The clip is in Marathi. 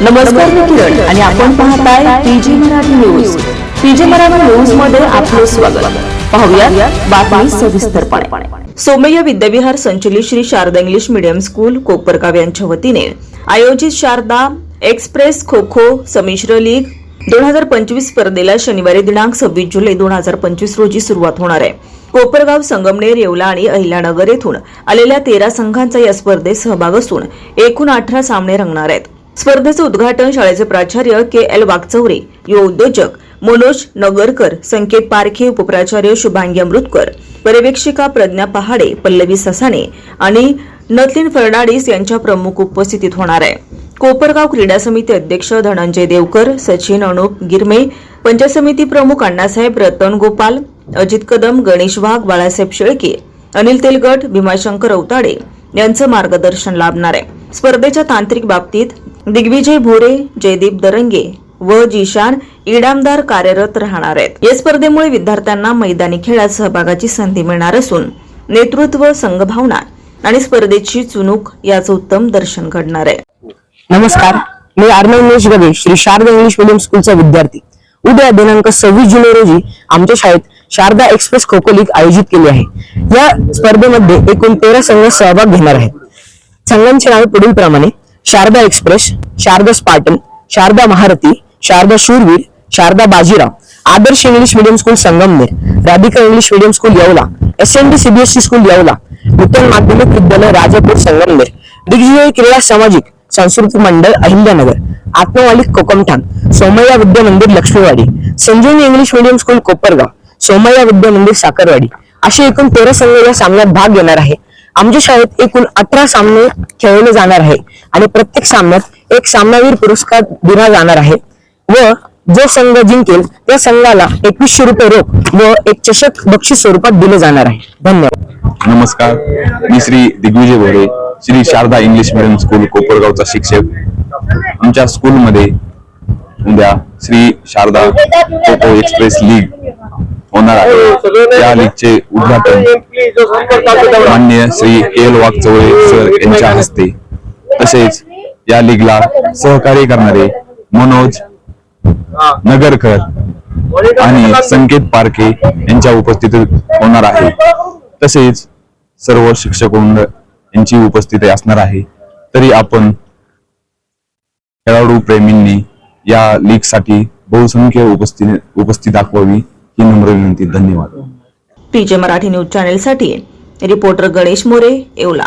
नमस्कार मी किरण आणि आपण पाहताय P G Marathi news. P G Marathi न्यूजमध्ये आपलं स्वागत. पाहूया बातमी सविस्तरपणे. सोमय्य विद्याविहार संचलित Shri Sharada English medium school Kopargaon यांच्या वतीने आयोजित शारदा एक्सप्रेस खो खो संमिश्र लीग दोन हजार पंचवीस स्पर्धेला शनिवारी दिनांक सव्वीस जुलै दोन हजार पंचवीस रोजी सुरुवात होणार आहे. कोपरगाव संगमनेर येवला आणि अहिल्यानगर येथून आलेल्या तेरा संघांचा या स्पर्धेत सहभाग असून एकूण अठरा सामने रंगणार आहेत. स्पर्धेचं उद्घाटन शाळेचे प्राचार्य के एल वागचौरे युवा उद्योजक मनोज नगरकर संकेत पारखे उपप्राचार्य शुभांगी अमृतकर पर्यवेक्षिका प्रज्ञा पहाडे पल्लवी ससाणे आणि नथलिन फर्नाडिस यांच्या प्रमुख उपस्थितीत होणार आहे. कोपरगाव क्रीडा समिती अध्यक्ष धनंजय देवकर सचिन अनुप गिरमे पंचायत समिती प्रमुख अण्णासाहेब रतन गोपाल अजित कदम गणेश वाघ बाळासाहेब शेळके अनिल तेलगट भीमाशंकर अवताडे यांचं मार्गदर्शन लाभणार आहे. स्पर्धेच्या तांत्रिक बाबतीत दिग्विजय भोरे जयदीप दरंगे व जीशान इडामदार कार्यरत राहणार आहेत. या स्पर्धेमुळे विद्यार्थ्यांना मैदानी खेळात सहभागाची संधी मिळणार असून नेतृत्व संघभावना आणि स्पर्धेची चुनूक याचं उत्तम दर्शन घडणार आहे. नमस्कार. मी अर्णव गवे श्री शारदा इंग्लिश मिडियम स्कूलचा विद्यार्थी. उद्या दिनांक सव्वीस जुलै रोजी आमच्या शाळेत शारदा एक्सप्रेस खो खो लीग आयोजित केली आहे. या स्पर्धेमध्ये एकूण तेरा संघ सहभाग घेणार आहेत. संघांची नावे पुढील प्रमाणे Sharada express Sharada Spartan Sharada Maharathi Sharada Shoorveer Sharada Bajirao Adarsh English medium school Sangamner Radhika English medium school Yeola S N D CBSE school Yeola Nutan माध्यमिक विद्यालय राजापूर संगमनेर दिग्विजय क्रीडा सामाजिक सांस्कृतिक मंडळ Ahilyanagar आत्मवालिक Kokamthan Somaiya Vidya Mandir Laxmiwadi Sanjivani English medium school Kopargaon Somaiya Vidya Mandir Sakharwadi असे एकूण तेरा संघ या सामन्यात भाग घेणार आहे. आमच्या शाळेत एकूण अठरा सामने खेळवले जाणार आहे. आणि प्रत्येक सामन्यात एक सामनावीर पुरस्कार दिला जाणार आहे. व जो संघ जिंकेल त्या संघाला एकवीसशे रुपये रोख व एक चषक बक्षीस स्वरूपात दिले जाणार आहे. धन्यवाद. नमस्कार. मी Shri Digvijay Bhore Shri Sharada English medium school कोपरगावचा शिक्षक. आमच्या स्कूलमध्ये उद्या श्री शारदा खो एक्सप्रेस लीग होणार आहे. या लीगचे उद्घाटन मान्य Shri K L Waghchaure sir यांच्या हस्ते. तसेच या लीगला सहकार्य करणारे मनोज नगरकर आणि संकेत पारखे यांच्या उपस्थितीत होणार आहे. तसेच सर्व शिक्षक मंडळ यांची उपस्थिती असणार आहे. तरी आपण खेळाडू प्रेमींनी या लीगसाठी बहुसंख्य उपस्थिती उपस्थिती दाखवावी ही नम्र विनंती. धन्यवाद. पीजे मराठी न्यूज चॅनेलसाठी रिपोर्टर गणेश मोरे येवला.